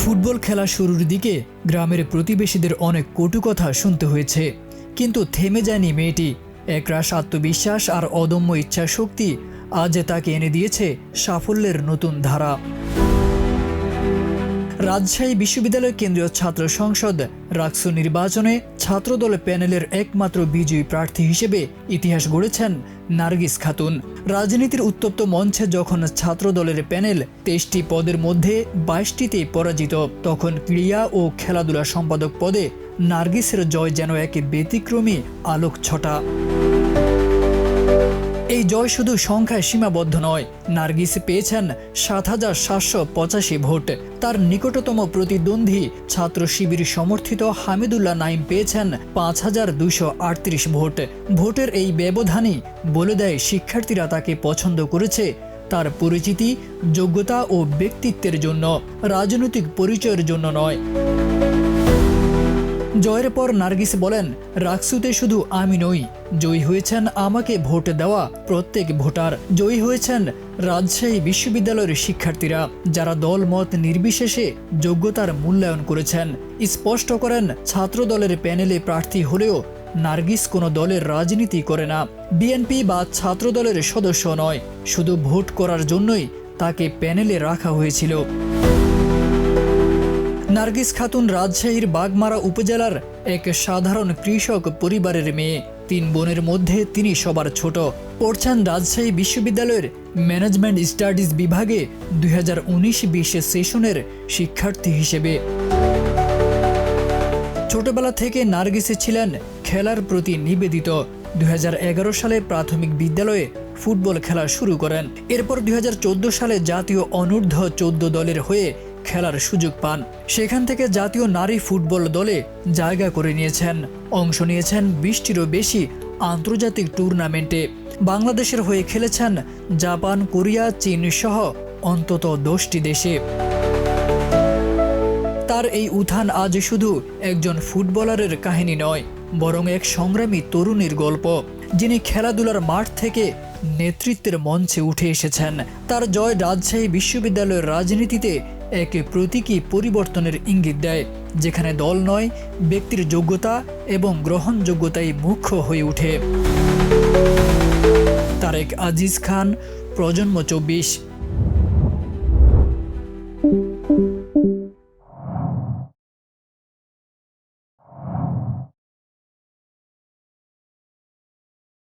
Football খেলা শুরুর দিকে গ্রামের প্রতিবেশীদের অনেক কটু কথা শুনতে হয়েছে। কিন্তু থেমে যায়নি মেয়েটি। একরাশ আত্মবিশ্বাস আর অদম্য ইচ্ছা শক্তি আজ তাকে এনে দিয়েছে সাফল্যের নতুন ধারা। রাজশাহী বিশ্ববিদ্যালয় কেন্দ্রীয় ছাত্র সংসদ রাকসু নির্বাচনে ছাত্রদল প্যানেলের একমাত্র বিজয়ী প্রার্থী হিসেবে ইতিহাস গড়েছেন নার্গিস খাতুন। রাজনীতির উত্তপ্ত মঞ্চে যখন ছাত্রদলের প্যানেল তেইশটি পদের মধ্যে বাইশটিতে পরাজিত, তখন ক্রীড়া ও খেলাধুলা সম্পাদক পদে নার্গিসের জয় যেন এক ব্যতিক্রমী আলোক ছটা এই জয় শুধু সংখ্যায় সীমাবদ্ধ নয়। নার্গিস পেয়েছেন সাত হাজার সাতশো পঁচাশি ভোট। তার নিকটতম প্রতিদ্বন্দ্বী ছাত্র শিবির সমর্থিত হামিদুল্লাহ নাইম পেয়েছেন পাঁচ হাজার দুশো আটত্রিশ ভোট। ভোটের এই ব্যবধানই বলে দেয় শিক্ষার্থীরা তাকে পছন্দ করেছে। তার পরিচিতি, যোগ্যতা ও ব্যক্তিত্বের জন্য, রাজনৈতিক পরিচয়ের জন্য নয়। জয়ের পর নার্গিস বলেন, রাকসুতে শুধু আমি নই, জয়ী হয়েছেন আমাকে ভোট দেওয়া প্রত্যেক ভোটার। জয়ী হয়েছেন রাজশাহী বিশ্ববিদ্যালয়ের শিক্ষার্থীরা, যারা দল মত নির্বিশেষে যোগ্যতার মূল্যায়ন করেছেন। স্পষ্ট করেন ছাত্র দলের প্যানেলে প্রার্থী হলেও নার্গিস কোনো দলের রাজনীতি করে না। বিএনপি বা ছাত্র দলের সদস্য নয়, শুধু ভোট করার জন্যই তাকে প্যানেলে রাখা হয়েছিল। নার্গিস খাতুন রাজশাহীর বাগমারা উপজেলার এক সাধারণ কৃষক পরিবারের মেয়ে। তিন বোনের মধ্যে তিনি সবার ছোট। পড়ছেন রাজশাহী বিশ্ববিদ্যালয়ের ম্যানেজমেন্ট স্টাডিজ বিভাগে দুই হাজার সেশনের শিক্ষার্থী হিসেবে। ছোটবেলা থেকে নার্গিসে ছিলেন খেলার প্রতি নিবেদিত। দুই হাজার এগারো সালে প্রাথমিক বিদ্যালয়ে ফুটবল খেলা শুরু করেন। এরপর দুই হাজার চোদ্দ সালে জাতীয় অনূর্ধ্ব চোদ্দ দলের হয়ে খেলার সুযোগ পান। সেখান থেকে জাতীয় নারী ফুটবল দলে জায়গা করে নিয়েছেন। অংশ নিয়েছেন বিশটিরও বেশি আন্তর্জাতিক টুর্নামেন্টে। বাংলাদেশের হয়ে খেলেছেন জাপান, কোরিয়া, চীন সহ অন্তত দশটি দেশে। তার এই উত্থান আজ শুধু একজন ফুটবলারের কাহিনী নয়, বরং এক সংগ্রামী তরুণীর গল্প। যিনি খেলাধুলার মাঠ থেকে নেতৃত্বের মঞ্চে উঠে এসেছেন। তার জয় রাজশাহী বিশ্ববিদ্যালয়ের রাজনীতিতে এক প্রতীকী পরিবর্তনের ইঙ্গিত দেয়, যেখানে দল নয়, ব্যক্তির যোগ্যতা এবং গ্রহণযোগ্যতাই মুখ্য হয়ে ওঠে। তারেক আজিজ খান, প্রজন্ম চব্বিশ।